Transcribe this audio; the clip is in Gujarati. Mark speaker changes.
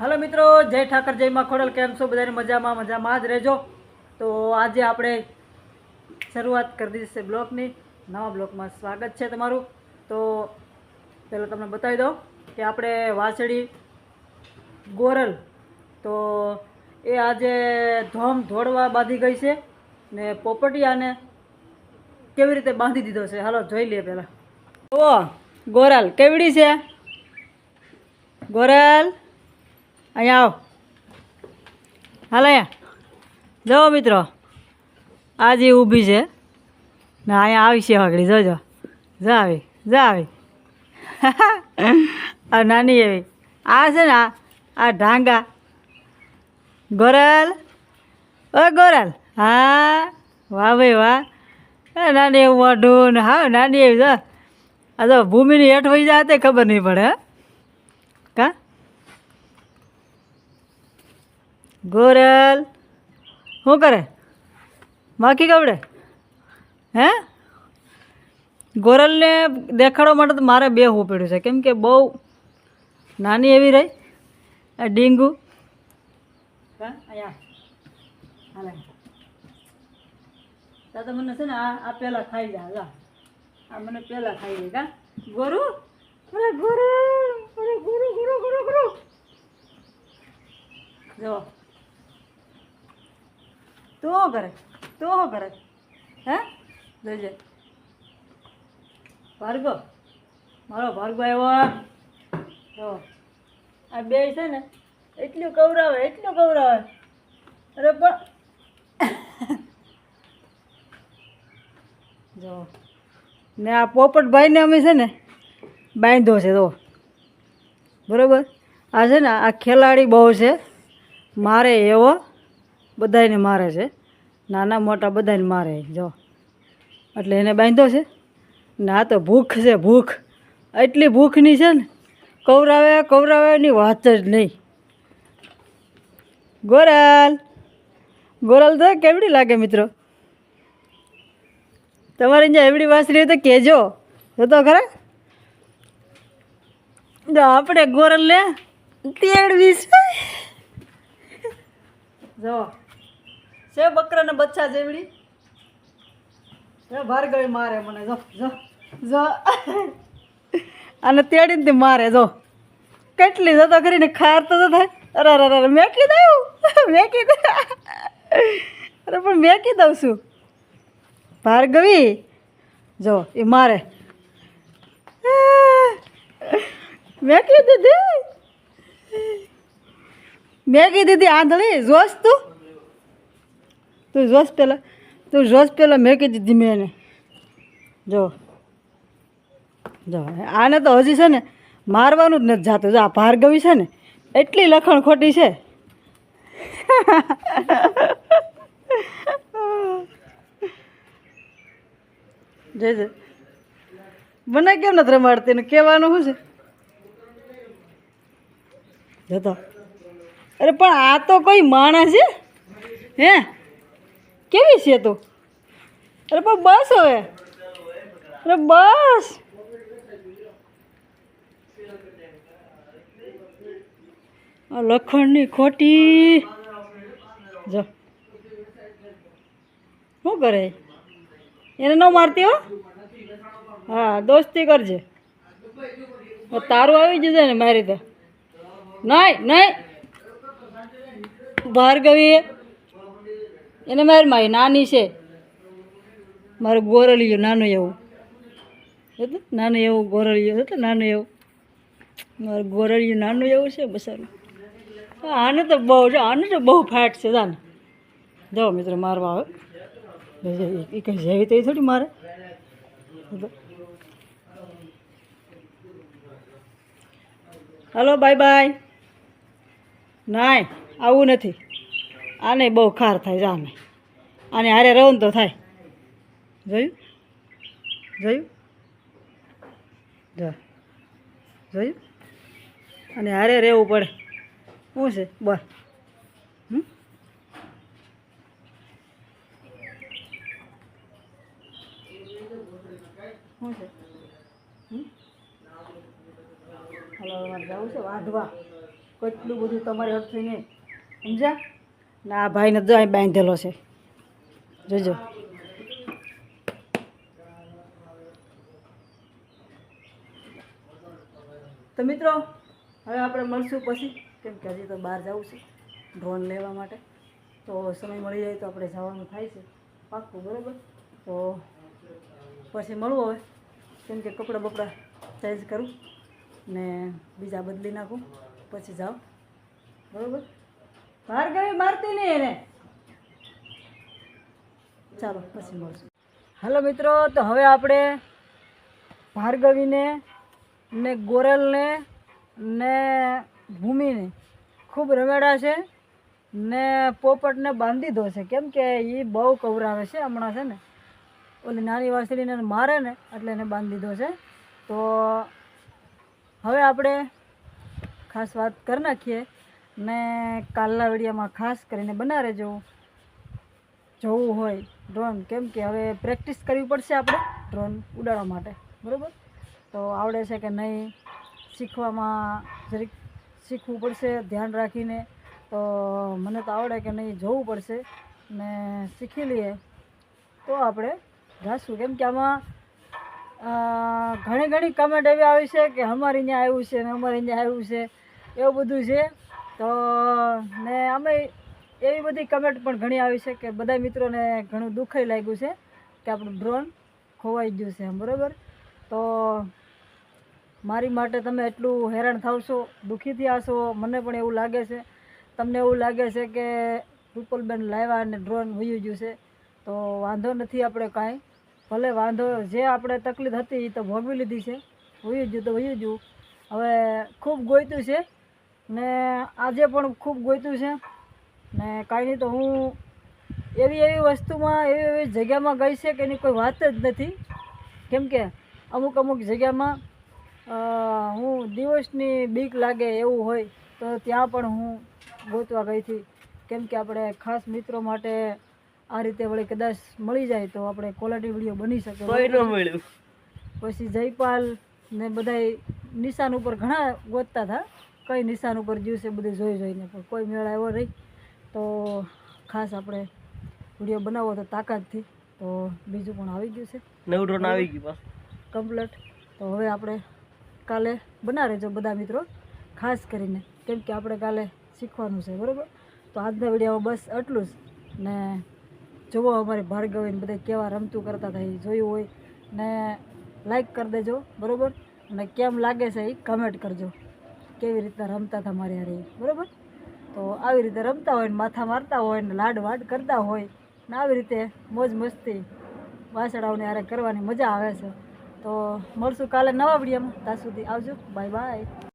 Speaker 1: હાલો મિત્રો, જય ઠાકર, જય માં ખોડલ, કેમ છો? બધાની મજામાં મજામાં જ રહેજો. તો આજે આપણે શરૂઆત કરી દીધી છે બ્લોગની નવા બ્લોગમાં સ્વાગત છે તમારું. તો પહેલાં તમને બતાવી દઉં કે આપણે વાસળી ગોરલ, તો એ આજે ધોમ ધોડવા બાંધી ગઈ છે ને પોપટિયાને કેવી રીતે બાંધી દીધો છે? હાલો, જોઈ લઈએ પહેલાં. ઓ ગોરલ કેવડી છે? ગોરલ અહીંયા આવો. હાલ અહીંયા. જાઓ મિત્રો. આજે ઊભી છે. ને અહીંયા આવી છે આગળ જોજો જા. આવી. જા આવી. આ નાની એવી. આ છે ને આ ઢાંગા. ગોરલ. ઓ ગોરલ. હા. વાહ ભાઈ, વાહ. નાની એવું મોઢું હા, નાની એવી, જો. આ તો ભૂમિની હેઠ વહી જાય તે ખબર નહીં પડે, હે કા ગોરલ શું કરે? માખી કવડે? હે? ગોરલને દેખાડવા માટે તો મારે બે હોવું પડ્યું છે. કેમ કે બહુ નાની એવી રહી. આ ડીંગુ. તો મને છે ને આ આ પહેલાં ખાઈ જા આ મને પહેલાં ખાઈ કા? ગોરુ? અરે ગોરુ અરે ગોરુ, ગુરુ ગુરુ ગુરુ! જો. તું શું કરે? તું શું કરે? હે? જોજે ભાર્ગવ. મારો ભાર્ગવ આવ્યો જો. આ બે છે ને, એટલું કવરાવે એટલું કવરાવે. અરે પણ જો. ને આ પોપટભાઈને અમે છે ને બાંધ્યો છે તો બરાબર? આ છે ને, આ ખેલાડી બહુ છે. મારે એવો બધાને મારે છે. નાના મોટા બધાને મારે જો. એટલે એને બાંધ્યો છે. ને આ તો ભૂખ છે, ભૂખ. એટલી ભૂખની છે ને કવરાવે કવરાવેની વાત જ નહીં. ગોરલ ગોરલ તો કેવડી લાગે મિત્રો? તમારે અહીંયા એવડી વાસરી તો કહેજો. જોતો ખરા. જો આપણે ગોરલને તેડવી છે. જો. છે બકરાના બચ્ચા જેવડી? ભાર ભાર્ગવી મારે મને, જો જો જો. અને તેડીને તે મારે, જો. કેટલી જતો કરીને ખારતો તો થાય. અરે અરે અરે મેકી દઉં? મેકી દઉં? અરે, પણ મેકી દઉં છું ભાર્ગવી, જો, એ મારે. મેકી દીધી? મેકી દીધી આંધળી, જોશ તું? તું જોશ પહેલાં તું જોશ પહેલાં મેં કીધી ધીમે એને. જો. જો, આને તો હજી છે ને મારવાનું જ નથી જાતું. જો, આ ભાર્ગવી છે ને, એટલી લખણ ખોટી છે. જય મને કેમ નથી રમાડતી ને કહેવાનું શું છે? જતો અરે, પણ આ તો કોઈ માણસ છે? હે? કેવી છે તું? અરે પણ બસ હવે. અરે બસ. લખણની ખોટી. જો. શું કરે? એને ન મારતી હો. હા, દોસ્તી કરજે. તારું આવી જશે ને મારી તો. નહીં નહીં. ભાર્ગવી એને મારી મારી નાની છે. મારું ગોરલિયું નાનું એવું. હતું નાનું એવું ગોરલિયું હતું નાનું એવું. મારું ગોરલિયું નાનું એવું છે બસારું. આને તો બહુ છે, આને તો બહુ ફાટ છે તાને જો મિત્રો, મારવા આવે. એ કંઈ જેવી તો થોડી મારે. Hello, bye bye. નાય, આવું નથી. આને બહુ ખાર થાય જાને આને. હારે રહું તો થાય. જોયું? જોયું? જો. જોયું? અને હારે રહેવું પડે. શું છે? બસ શું છે? હાલો જવું છે વાઢવા કેટલું બધું તમારે હશે નહીં સમજ્યા? ને ભાઈ જો અહીં બાંધેલો છે. જોજો. તો મિત્રો, હવે આપણે મળશું પછી. કેમ કે હજી તો બહાર જવું છે ડ્રોન લેવા માટે. તો સમય મળી જાય તો આપણે જવાનું થાય છે. પાક્કું, બરાબર? તો પછી મળવું હવે. કેમ કે કપડાં બપડા ચેન્જ કરું ને બીજા બદલી નાખું. પછી જાઓ. બરાબર? ગઈ મારતી નહીં એને. ચાલો, પછી મળશું. હાલો મિત્રો, તો હવે આપણે ભાર્ગવીને ને ગોરલને ને ભૂમિને ખૂબ રમેડા છે ને પોપટને બાંધી દો છે. કેમ કે એ બહુ કવરાવે છે હમણાં છે ને. ઓલી નાની વાસળીને મારે ને એટલે એને બાંધી દીધો છે. તો હવે આપણે ખાસ વાત કરી નાખીએ. ને કાલના વિડીયોમાં ખાસ કરીને બનારે જવું જવું હોય ડ્રોન, કેમ કે હવે પ્રેક્ટિસ કરવી પડશે આપણે ડ્રોન ઉડાડવા માટે, બરાબર? તો આવડે છે કે નહીં શીખવામાં જરીક શીખવું પડશે, ધ્યાન રાખીને. તો મને તો આવડે કે નહીં જોવું પડશે ને શીખી લઈએ. તો આપણે જાશું. કેમ કે આમાં ઘણી ઘણી કમેન્ટ એવી આવી છે કે અમારે અહીંયા આવ્યું છે ને અમારે અહીંયા આવ્યું છે. એવું બધું છે. તો, ને અમે એવી બધી કમેન્ટ પણ ઘણી આવી છે કે બધા મિત્રોને ઘણું દુઃખય લાગ્યું છે કે આપણું ડ્રોન ખોવાઈ ગયું છે બરાબર? તો મારી માટે તમે એટલું હેરાન થાવશો, દુઃખી થયા મને પણ એવું લાગે છે. તમને એવું લાગે છે કે રૂપલબેન લાવ્યા અને ડ્રોન વયું ગયું છે. તો વાંધો નથી આપણે કાંઈ. ભલે વાંધો, જે આપણે તકલીફ હતી એ તો ભોગવી લીધી છે. વયું ગયું તો વયું ગયું. હવે ખૂબ ગોઈતું છે. ને આજે પણ ખૂબ ગોત્યું છે. ને કાંઈ નહીં તો હું એવી એવી વસ્તુમાં એવી એવી જગ્યામાં ગઈ છે કે એની કોઈ વાત જ નથી. કેમ કે અમુક અમુક જગ્યામાં હું દિવસની બીક લાગે એવું હોય તો ત્યાં પણ હું ગોતવા ગઈ હતી. કેમ કે આપણે ખાસ મિત્રો માટે આ રીતે વળી કદાચ મળી જાય તો આપણે ક્વોલિટી વીડિયો બની શકે. પછી જયપાલ ને બધાય નિશાન ઉપર ઘણા ગોતતા હતા. કઈ નિશાન ઉપર જીવશે બધું જોઈ જોઈને. પણ કોઈ મેળ આવ્યો નહીં. તો ખાસ આપણે વીડિયો બનાવો તો તાકાતથી. તો બીજું પણ આવી ગયું છે.
Speaker 2: નવું ડ્રોન આવી ગયું
Speaker 1: કમ્પ્લેટ તો હવે આપણે કાલે બના રહેજો બધા મિત્રો. ખાસ કરીને. કેમ કે આપણે કાલે શીખવાનું છે બરાબર? તો આજના વિડીયોમાં બસ આટલું જ. ને જુઓ અમારી ભાર્ગવીને બધા કેવા રમતું કરતા હતા એ જોયું હોય ને લાઈક કરી દેજો બરાબર? અને કેમ લાગે છે એ કમેન્ટ કરજો. કેવી રીતના રમતા હતા મારી હારે બરાબર? તો આવી રીતે રમતા હોય ને માથા મારતા હોય ને લાડ વાડ કરતા હોય ને આવી રીતે મોજ મસ્તી વાસણાઓને હારે કરવાની મજા આવે છે. તો મળશું કાલે નવા વિડીયોમાં. ત્યાં સુધી આવજો. Bye bye.